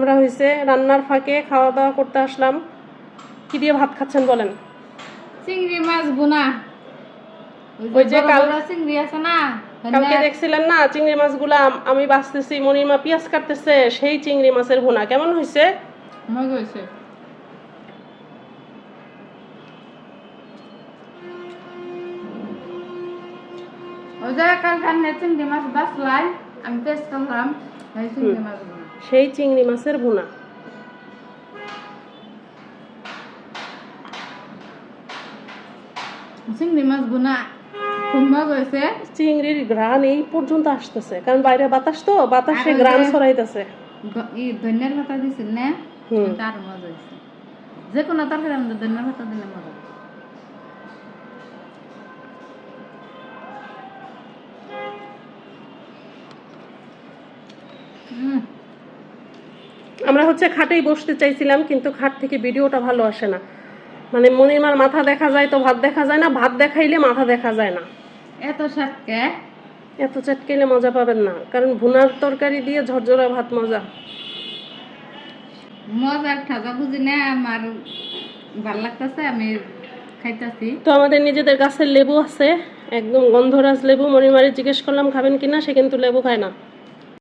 আমরা হয়েছে রান্নার ফাঁকে খাওয়া দাওয়া করতে আসলাম। কি দিয়ে ভাত খাচ্ছেন বলেন? চিংড়ি মাছ বোনা ওই যে কাল- চিংড়ি আছে না? কালকে দেখছিলেন না চিংড়ি মাছগুলা আমি বাঁচতেছি মনির মা পেঁয়াজ কাটতেছে সেই চিংড়ি মাছের ভুনা। কেমন হয়েছে হয়েছে ওই যে চিংড়ি মাছ বাসলাই আমি টেস্ট করলাম সেই চিংড়ি মাছের ভুনা। চিংড়ি মাছ মজা হয়েছে। চিংড়ির ঘ্রাণ এই পর্যন্ত আসতেছে। কারণ বাইরে বাতাস তো বাতাসে ঘ্রাণ ছড়াইতেছে। ধনিয়ার পাতা দিছিল না। তার মজা হয়েছে। যে কোনো তরকারি আমাদের ধনিয়ার পাতা দিলে আমরা হচ্ছে খাটেই বসতে চাইছিলাম কিন্তু খাট থেকে ভিডিওটা ভালো আসে না। মানে মনিমার মাথা দেখা যায় তো ভাত দেখা যায় না ভাত দেখাইলে মাথা দেখা যায় না। এত সাতকে এত চটকেলে মজা পাবেন না কারণ ভুনার তরকারি দিয়ে ঝরঝরা ভাত মজা। মজার ঠাজা বুঝি না আমার ভালো লাগতেছে আমি খাইতাছি। তো আমাদের নিজেদের গাছের লেবু আছে একদম গন্ধরাজ লেবু মনিমারি জিজ্ঞেস করলাম খাবেন কিনা? সে কিন্তু লেবু খায় না।